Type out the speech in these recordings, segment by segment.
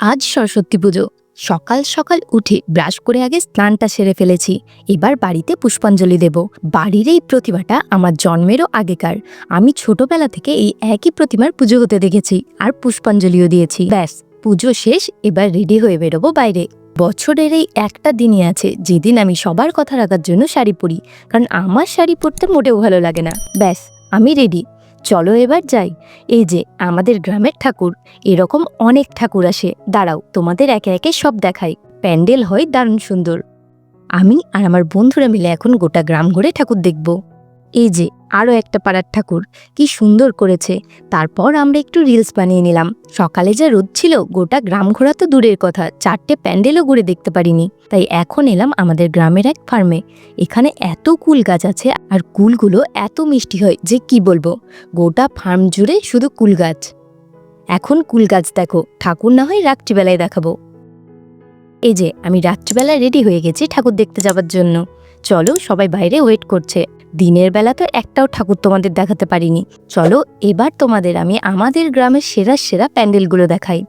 আজ সরস্বতী পুজো। সকাল সকাল উঠে ব্রাশ করে আগে স্নানটা সেরে ফেলেছি। এবার বাড়িতে পুষ্পাঞ্জলি দেব। বাড়ির এই প্রতিমাটা আমার জন্মেরও আগেকার। আমি ছোটবেলা থেকে এই একই প্রতিমার পুজো হতে দেখেছি আর পুষ্পাঞ্জলিও দিয়েছি। ব্যাস, পুজো শেষ, এবার রেডি হয়ে বেরোবো বাইরে। বছরের এই একটা দিনই আছে যেদিন আমি সবার কথা রাখার জন্য শাড়ি পরি। কারণ আমার শাড়ি পরতে মোটেও ভালো লাগে না। ব্যাস, আমি রেডি চলো এবার যাই। এই যে, আমাদের গ্রামের ঠাকুর। এরকম অনেক ঠাকুর আসে। দাঁড়াও, তোমাদের একে একে সব দেখাই। প্যান্ডেল হয় দারুণ সুন্দর। আমি আর আমার বন্ধুরা মিলে এখন গোটা গ্রাম ঘুরে ঠাকুর দেখব। এই যে আরও একটা পাড়ার ঠাকুর, কি সুন্দর করেছে। তারপর আমরা একটু রিলস বানিয়ে নিলাম। সকালে যা রোদ ছিল, গোটা গ্রাম ঘোরা তো দূরের কথা, চারটে প্যান্ডেলও ঘুরে দেখতে পারিনি। তাই এখন এলাম আমাদের গ্রামের এক ফার্মে এখানে এত কুল গাছ আছে, আর কুলগুলো এত মিষ্টি হয় যে কি বলব, গোটা ফার্ম জুড়ে শুধু কুল গাছ। এখন কুল গাছ দেখো, ঠাকুর না হয় রাত্রিবেলায় দেখাবো। এই যে, আমি রাত্রিবেলায় রেডি হয়ে গেছি ঠাকুর দেখতে যাবার জন্য। চলো সবাই বাইরে ওয়েট করছে। দিনের বেলা তো একটাও ঠাকুর তোমাদের দেখাতে পারিনি। চলো, এবার তোমাদের আমি আমাদের গ্রামের সেরা সেরা প্যান্ডেলগুলো দেখাই।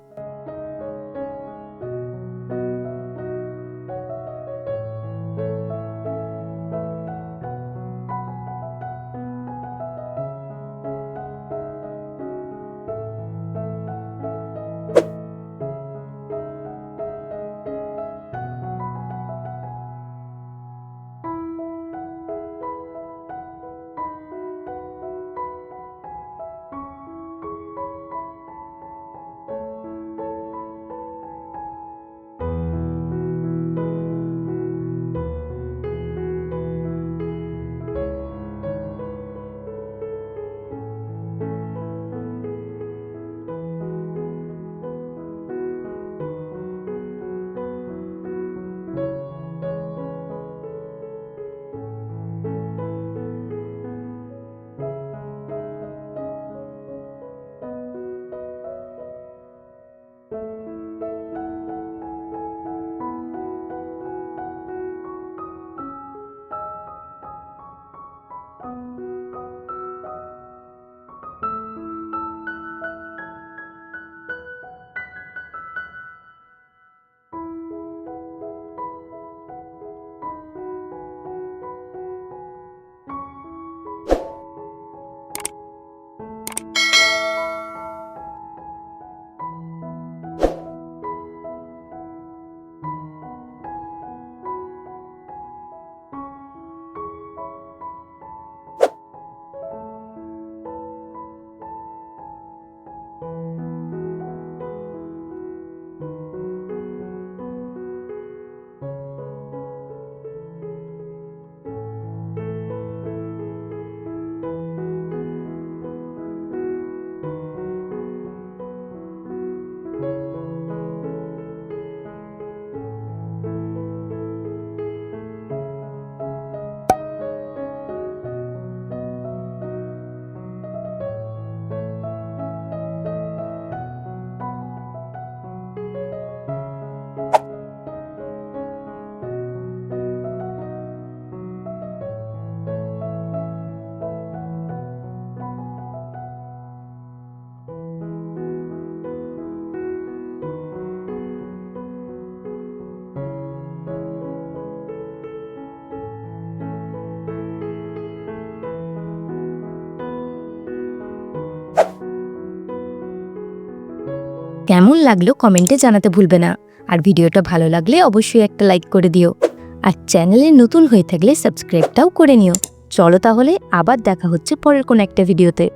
কেমন লাগল কমেন্টে জানাতে ভুলবে না। আর ভিডিওটা ভালো লাগলে অবশ্যই একটা লাইক করে দিও। আর চ্যানেলে নতুন হয়ে থাকলে সাবস্ক্রাইবটাও করে নিও। চলো তাহলে আবার দেখা হচ্ছে পরের কোন একটা ভিডিওতে।